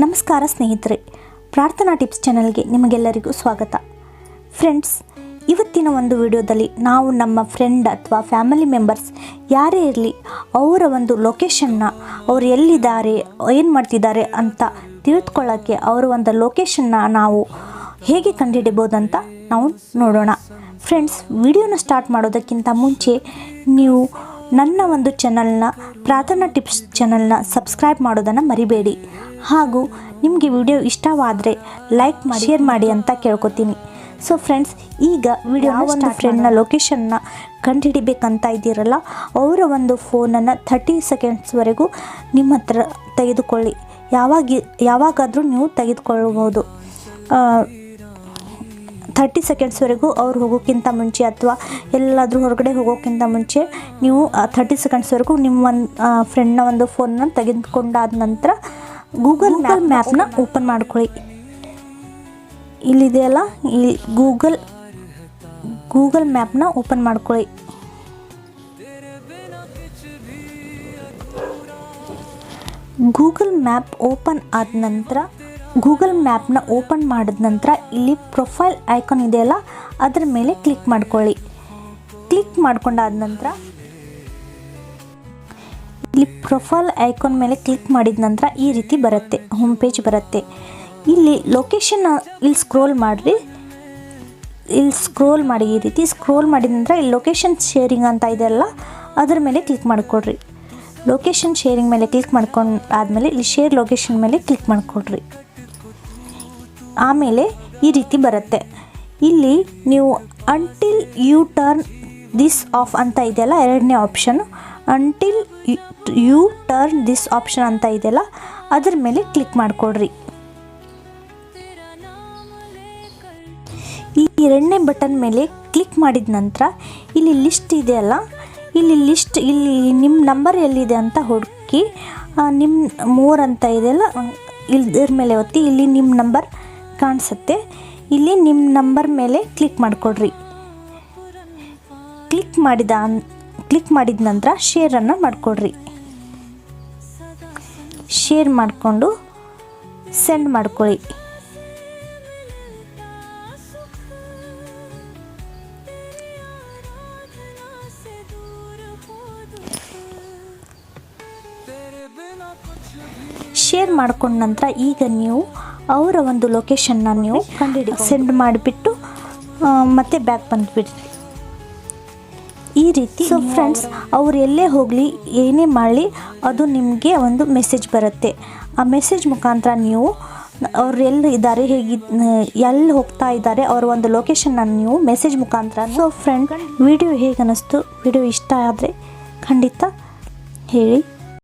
ನಮಸ್ಕಾರ ಸ್ನೇಹಿತರೆ, ಪ್ರಾರ್ಥನಾ ಟಿಪ್ಸ್ ಚಾನಲ್ಗೆ ನಿಮಗೆಲ್ಲರಿಗೂ ಸ್ವಾಗತ. ಫ್ರೆಂಡ್ಸ್, ಇವತ್ತಿನ ಒಂದು ವಿಡಿಯೋದಲ್ಲಿ ನಾವು ನಮ್ಮ ಫ್ರೆಂಡ್ ಅಥವಾ ಫ್ಯಾಮಿಲಿ ಮೆಂಬರ್ಸ್ ಯಾರೇ ಇರಲಿ, ಅವರ ಒಂದು ಲೊಕೇಶನ್ನ ಅವ್ರು ಎಲ್ಲಿದ್ದಾರೆ, ಏನು ಮಾಡ್ತಿದ್ದಾರೆ ಅಂತ ತಿಳಿದುಕೊಳ್ಳೋಕ್ಕೆ ಅವರ ಒಂದು ಲೊಕೇಶನ್ನ ನಾವು ಹೇಗೆ ಕಂಡುಹಿಡಿಬೋದಂತ ನಾವು ನೋಡೋಣ. ಫ್ರೆಂಡ್ಸ್, ವಿಡಿಯೋನ ಸ್ಟಾರ್ಟ್ ಮಾಡೋದಕ್ಕಿಂತ ಮುಂಚೆ ನೀವು ನನ್ನ ಒಂದು ಚಾನಲ್ನ ಪ್ರಾರ್ಥನಾ ಟಿಪ್ಸ್ ಚಾನಲ್ನ ಸಬ್ಸ್ಕ್ರೈಬ್ ಮಾಡೋದನ್ನು ಮರಿಬೇಡಿ. ಹಾಗೂ ನಿಮಗೆ ವಿಡಿಯೋ ಇಷ್ಟವಾದರೆ ಲೈಕ್ ಮಾಡಿ ಶೇರ್ ಮಾಡಿ ಅಂತ ಕೇಳ್ಕೊತೀನಿ. ಸೊ ಫ್ರೆಂಡ್ಸ್ ಈಗ ವಿಡಿಯೋ ಒಂದು ಫ್ರೆಂಡ್ನ ಲೊಕೇಶನ್ನ ಕಂಡುಹಿಡಿಬೇಕಂತ ಇದ್ದೀರಲ್ಲ ಅವರ ಒಂದು ಫೋನನ್ನು ಥರ್ಟಿ ಸೆಕೆಂಡ್ಸ್ವರೆಗೂ ನಿಮ್ಮ ಹತ್ರ ತೆಗೆದುಕೊಳ್ಳಿ. ಯಾವಾಗ ಯಾವಾಗಾದರೂ ನೀವು ತೆಗೆದುಕೊಳ್ಳಬಹುದು. ಥರ್ಟಿ ಸೆಕೆಂಡ್ಸ್ವರೆಗೂ ಅವ್ರು ಹೋಗೋಕ್ಕಿಂತ ಮುಂಚೆ ಅಥವಾ ಎಲ್ಲಾದರೂ ಹೊರಗಡೆ ಹೋಗೋಕ್ಕಿಂತ ಮುಂಚೆ ನೀವು ಥರ್ಟಿ ಸೆಕೆಂಡ್ಸ್ವರೆಗೂ ನಿಮ್ಮ ಒಂದು ಫ್ರೆಂಡ್ನ ಒಂದು ಫೋನ್ನ ತೆಗೆದುಕೊಂಡಾದ ನಂತರ ಗೂಗಲ್ ಮ್ಯಾಪ್ ಮ್ಯಾಪ್ನ ಓಪನ್ ಮಾಡ್ಕೊಳ್ಳಿ. ಇಲ್ಲಿದೆಯಲ್ಲ ಇಲ್ಲಿ ಗೂಗಲ್ ಗೂಗಲ್ ಮ್ಯಾಪ್ನ ಓಪನ್ ಮಾಡ್ಕೊಳ್ಳಿ. ಗೂಗಲ್ ಮ್ಯಾಪ್ ಓಪನ್ ಆದ ನಂತರ ಗೂಗಲ್ ಮ್ಯಾಪ್ನ ಓಪನ್ ಮಾಡಿದ ನಂತರ ಇಲ್ಲಿ ಪ್ರೊಫೈಲ್ ಐಕಾನ್ ಇದೆಯಲ್ಲ, ಅದರ ಮೇಲೆ ಕ್ಲಿಕ್ ಮಾಡ್ಕೊಳ್ಳಿ. ಕ್ಲಿಕ್ ಮಾಡ್ಕೊಂಡಾದ ನಂತರ ಇಲ್ಲಿ ಪ್ರೊಫೈಲ್ ಐಕಾನ್ ಮೇಲೆ ಕ್ಲಿಕ್ ಮಾಡಿದ ನಂತರ ಈ ರೀತಿ ಬರುತ್ತೆ, ಹೋಮ್ ಪೇಜ್ ಬರುತ್ತೆ. ಇಲ್ಲಿ ಲೊಕೇಶನ್ ಇಲ್ಲಿ ಸ್ಕ್ರೋಲ್ ಮಾಡಿರಿ. ಇಲ್ಲಿ ಸ್ಕ್ರೋಲ್ ಮಾಡಿ ಈ ರೀತಿ, ಸ್ಕ್ರೋಲ್ ಮಾಡಿದ ನಂತರ ಇಲ್ಲಿ ಲೊಕೇಶನ್ ಶೇರಿಂಗ್ ಅಂತ ಇದೆಯಲ್ಲ, ಅದರ ಮೇಲೆ ಕ್ಲಿಕ್ ಮಾಡಿಕೊಡ್ರಿ. ಲೊಕೇಶನ್ ಶೇರಿಂಗ್ ಮೇಲೆ ಕ್ಲಿಕ್ ಮಾಡ್ಕೊಂಡು ಆದಮೇಲೆ ಇಲ್ಲಿ ಶೇರ್ ಲೊಕೇಶನ್ ಮೇಲೆ ಕ್ಲಿಕ್ ಮಾಡಿಕೊಡ್ರಿ. ಆಮೇಲೆ ಈ ರೀತಿ ಬರುತ್ತೆ. ಇಲ್ಲಿ ನೀವು until U turn this off ಅಂತ ಇದೆಯಲ್ಲ, ಎರಡನೇ option until U turn this option ಅಂತ ಇದೆಯಲ್ಲ, ಅದ್ರ ಮೇಲೆ ಕ್ಲಿಕ್ ಮಾಡಿಕೊಡ್ರಿ. ಈ ಎರಡನೇ ಬಟನ್ ಮೇಲೆ ಕ್ಲಿಕ್ ಮಾಡಿದ ನಂತರ, ಇಲ್ಲಿ ಲಿಸ್ಟ್ ಇದೆಯಲ್ಲ, ಇಲ್ಲಿ ಲಿಸ್ಟ್ ಇಲ್ಲಿ ನಿಮ್ಮ ನಂಬರ್ ಎಲ್ಲಿದೆ ಅಂತ ಹುಡುಕಿ ನಿಮ್ಮ ಮೋರ್ ಅಂತ ಇದೆಯಲ್ಲ ಇದ್ರ ಮೇಲೆ ಒತ್ತಿ, ಇಲ್ಲಿ ನಿಮ್ಮ ನಂಬರ್ ಕಾಣಿಸುತ್ತೆ. ಇಲ್ಲಿ ನಿಮ್ಮ ನಂಬರ್ ಮೇಲೆ ಕ್ಲಿಕ್ ಮಾಡಿಕೊಡ್ರಿ. ಕ್ಲಿಕ್ ಮಾಡಿದ ಕ್ಲಿಕ್ ಮಾಡಿದ ನಂತರ ಶೇರನ್ನು ಮಾಡಿಕೊಡ್ರಿ. ಶೇರ್ ಮಾಡಿಕೊಂಡು ಸೆಂಡ್ ಮಾಡ್ಕೊಳ್ಳಿ ಶೇರ್ ಮಾಡ್ಕೊಂಡ ನಂತರ ಈಗ ನೀವು ಅವರ ಒಂದು ಲೊಕೇಶನ್ನ ನೀವು ಕಂಡಿಡಿ ಸೆಂಡ್ ಮಾಡಿಬಿಟ್ಟು ಮತ್ತೆ ಬ್ಯಾಕ್ ಬಂದುಬಿಡ್ರಿ. ಈ ರೀತಿ ಸೊ ಫ್ರೆಂಡ್ಸ್ ಅವ್ರು ಎಲ್ಲೇ ಹೋಗಲಿ ಏನೇ ಮಾಡಲಿ ಅದು ನಿಮಗೆ ಒಂದು ಮೆಸೇಜ್ ಬರುತ್ತೆ. ಆ ಮೆಸೇಜ್ ಮುಖಾಂತರ ನೀವು ಅವ್ರು ಎಲ್ಲಿ ಇದ್ದಾರೆ ಹೇಗೆ ಎಲ್ಲಿ ಹೋಗ್ತಾ ಇದ್ದಾರೆ ಅವರ ಒಂದು ಲೊಕೇಶನ್ನ ನೀವು ಮೆಸೇಜ್ ಮುಖಾಂತರ ಸೊ ಫ್ರೆಂಡ್ ವಿಡಿಯೋ ಹೇಗೆ ಅನ್ನಿಸ್ತು ವಿಡಿಯೋ ಇಷ್ಟ ಆದರೆ ಖಂಡಿತ ಹೇಳಿ.